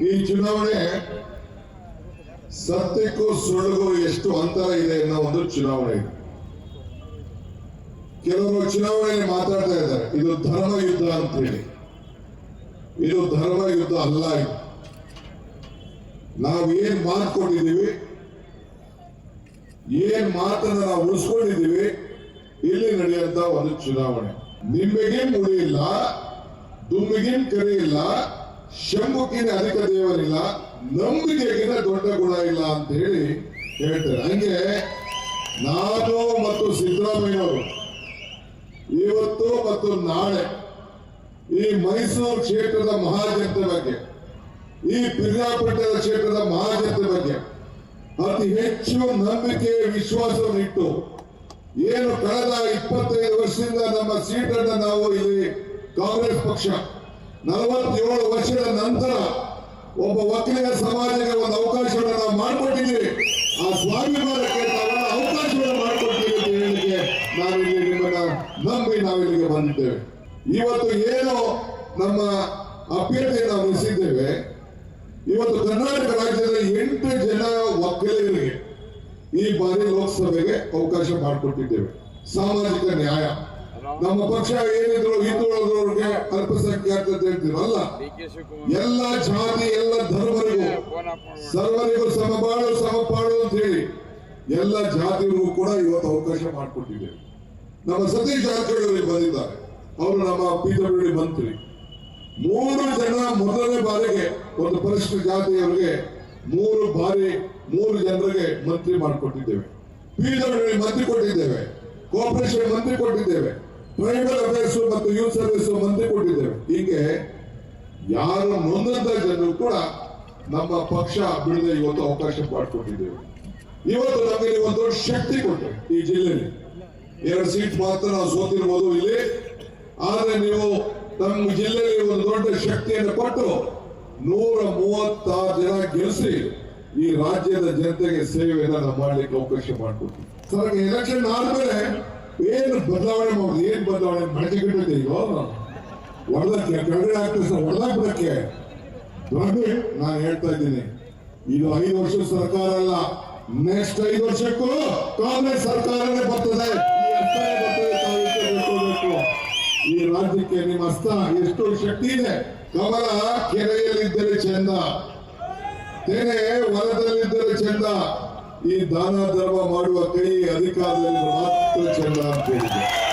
ಈ ಚುನಾವಣೆ ಸತ್ಯಕ್ಕೂ ಸುಳ್ಳಿಗೂ ಎಷ್ಟು ಅಂತರ ಇದೆ ಅನ್ನೋ ಒಂದು ಚುನಾವಣೆ. ಕೆಲವರು ಚುನಾವಣೆಯಲ್ಲಿ ಮಾತಾಡ್ತಾ ಇದ್ದಾರೆ. ಇದು ಧರ್ಮ ಯುದ್ಧ ಅಂತ ಹೇಳಿ ಇದು ಧರ್ಮ ಯುದ್ಧ ಅಲ್ಲ ಇದು. ನಾವೇನ್ ಮಾತು ಕೊಟ್ಟಿದ್ದೀವಿ ಏನ್ ಮಾತನ್ನ ನಾವು ಉಳಿಸ್ಕೊಂಡಿದ್ದೀವಿ? ಇಲ್ಲಿ ನಡೆಯುವಂತ ಒಂದು ಚುನಾವಣೆ. ನಿಮಗೇನ್ ಮುಡಿಯಿಲ್ಲ ದುಮ್ಮಿಗೇನ್ ಕರೆ ಶಂಭುಕಿನ ಅಧಿಕ ದೇವರಿಲ್ಲ ನಂಬಿಕೆಗಿನ ದೊಡ್ಡ ಗುಣ ಇಲ್ಲ ಅಂತ ಹೇಳಿ ಹೇಳ್ತಾರೆ. ಹಂಗೆ ನಾನು ಮತ್ತು ಸಿದ್ದರಾಮಯ್ಯವರು ಇವತ್ತು ಮತ್ತು ನಾಳೆ ಈ ಮೈಸೂರು ಕ್ಷೇತ್ರದ ಮಹಾಜನತೆ ಬಗ್ಗೆ, ಈ ಪಿರಿಯಾಪಟ್ಟಣ ಕ್ಷೇತ್ರದ ಮಹಾಜನತೆ ಬಗ್ಗೆ ಅತಿ ಹೆಚ್ಚು ನಂಬಿಕೆ ವಿಶ್ವಾಸವನ್ನು ಏನು ಕಳೆದ ಇಪ್ಪತ್ತೈದು ವರ್ಷದಿಂದ ನಮ್ಮ ಸೀಟನ್ನು ನಾವು ಇಲ್ಲಿ ಕಾಂಗ್ರೆಸ್ ಪಕ್ಷ ನಲವತ್ತೇಳು ವರ್ಷದ ನಂತರ ಒಬ್ಬ ವಕೀಲರ ಸಮಾಜಕ್ಕೆ ಒಂದು ಅವಕಾಶವನ್ನು ನಾವು ಮಾಡಿಕೊಟ್ಟಿದ್ದೀವಿ. ಆ ಸ್ವಾಭಿಮಾನಕ್ಕೆ ತಗೊಂಡ ಅವಕಾಶವನ್ನು ಮಾಡಿಕೊಟ್ಟಿದ್ದೀವಿ ಅಂತ ಹೇಳಲಿಕ್ಕೆ ನಾವಿಲ್ಲಿ ನಿಮ್ಮನ್ನ ನಂಬಿ ನಾವಿಲ್ಲಿಗೆ ಬಂದಿದ್ದೇವೆ. ಇವತ್ತು ಏನು ನಮ್ಮ ಅಭ್ಯರ್ಥಿಯನ್ನು ನಾವು ಇವತ್ತು ಕರ್ನಾಟಕ ರಾಜ್ಯದ ಎಂಟು ಜನ ವಕೀಲರಿಗೆ ಈ ಬಾರಿ ಲೋಕಸಭೆಗೆ ಅವಕಾಶ ಮಾಡಿಕೊಟ್ಟಿದ್ದೇವೆ. ಸಾಮಾಜಿಕ ನ್ಯಾಯ. ನಮ್ಮ ಪಕ್ಷ ಏನಿದ್ರು ಹಿಂದುಳಿದವರಿಗೆ ಅಲ್ಪಸಂಖ್ಯಾತ ಅಂತ ಹೇಳ್ತೀವಲ್ಲ ಅಲ್ಲ? ಎಲ್ಲ ಜಾತಿ ಎಲ್ಲ ಧರ್ಮರಿಗೂ. ಸರ್ವರಿಗೂ ಸಮಬಾಳು ಸಮಪಾಳು ಅಂತ ಹೇಳಿ ಎಲ್ಲ ಜಾತಿಗೂ ಕೂಡ ಇವತ್ತು ಅವಕಾಶ ಮಾಡಿಕೊಟ್ಟಿದ್ದೇವೆ ನಮ್ಮ ಸತೀಶ್ ಜಾರಕಿಹೊಳಿ ಬಂದಿದ್ದಾರೆ. ಅವರು ನಮ್ಮ ಪಿಡಬ್ಲ್ಯೂಡಿ ಡಬ್ಲ್ಯೂ ಮಂತ್ರಿ. ಮೂರು ಜನ ಮೊದಲನೇ ಬಾರಿಗೆ ಒಂದು ಪರಿಶಿಷ್ಟ ಜಾತಿಯವರಿಗೆ ಮೂರು ಬಾರಿ ಮೂರು ಜನರಿಗೆ ಮಂತ್ರಿ ಮಾಡಿಕೊಟ್ಟಿದ್ದೇವೆ. ಪಿಡಬ್ಲ್ಯೂಡಿ ಮಂತ್ರಿ ಕೊಟ್ಟಿದ್ದೇವೆ. ಕೋಪರೇಷನ್ ಮಂತ್ರಿ ಕೊಟ್ಟಿದ್ದೇವೆ. ಟ್ರೈಬಲ್ ಅಫೇರ್ಸ್ ಮತ್ತು ಯೂತ್ ಸರ್ವಿಸ್ ಮಂತ್ರಿ ಕೊಟ್ಟಿದ್ದೇವೆ ಹೀಗೆ ಯಾರು ನೊಂದಂತ ಜನರು ಕೂಡ ನಮ್ಮ ಪಕ್ಷ ಬಿಡದೆ ಇವತ್ತು ಅವಕಾಶ ಮಾಡಿಕೊಟ್ಟಿದ್ದೇವೆ. ಇವತ್ತು ನಮಗೆ ಒಂದು ಶಕ್ತಿ ಕೊಟ್ಟೆ ಈ ಜಿಲ್ಲೆಯಲ್ಲಿ. ಎರಡು ಸೀಟ್ ಮಾತ್ರ ನಾವು ಸೋತಿರ್ಬೋದು ಇಲ್ಲಿ. ಆದ್ರೆ ನೀವು ನಮ್ಮ ಜಿಲ್ಲೆಯಲ್ಲಿ ಒಂದು ದೊಡ್ಡ ಶಕ್ತಿಯನ್ನು ಕೊಟ್ಟು ನೂರ ಮೂವತ್ತಾರು ಜನ ಗೆಲ್ಲಿಸಿ ಈ ರಾಜ್ಯದ ಜನತೆಗೆ ಸೇವೆಯನ್ನು ನಾವು ಮಾಡ್ಲಿಕ್ಕೆ ಅವಕಾಶ ಮಾಡಿಕೊಡ್ತೀವಿ ಸರ್ ಎಲೆಕ್ಷನ್ ಆದ್ಮೇಲೆ ಬದಲಾವಣೆ ಮಾಡೋದು ಏನ್ ಬದಲಾವಣೆ? ಮಾಡಿಕೊಂಡಿದೆ ಈಗ. ಹೊಡೆದಕ್ಕೆ ಕೆಳಗಡೆ ಆಗ್ತದೆ ಸರ್. ಹೊಡೆದಾಕ್ಬಿಡಕ್ಕೆ ನಾನು ಹೇಳ್ತಾ ಇದ್ದೀನಿ. ಇದು ಐದು ವರ್ಷ ಸರ್ಕಾರ ಅಲ್ಲ. ನೆಕ್ಸ್ಟ್ ಐದು ವರ್ಷಕ್ಕೂ ಕಾಂಗ್ರೆಸ್ ಸರ್ಕಾರನೇ ಬರ್ತದೆ. ಈ ರಾಜ್ಯಕ್ಕೆ ನಿಮ್ಮ ಹಸ್ತ ಎಷ್ಟು ಶಕ್ತಿ ಇದೆ. ಕಮಲ ಕೆರೆಯಲ್ಲಿದ್ದರೆ ಚಂದ. ತೆನೆ ಹೊಲದಲ್ಲಿದ್ದರೆ ಚಂದ. ಈ ದಾನ ಧರ್ಮ ಮಾಡುವ ಕೈ ಅಧಿಕಾರದಲ್ಲಿ ಮಾತ್ರ ಚಂದ ಅಂತ ಹೇಳಿದೆ.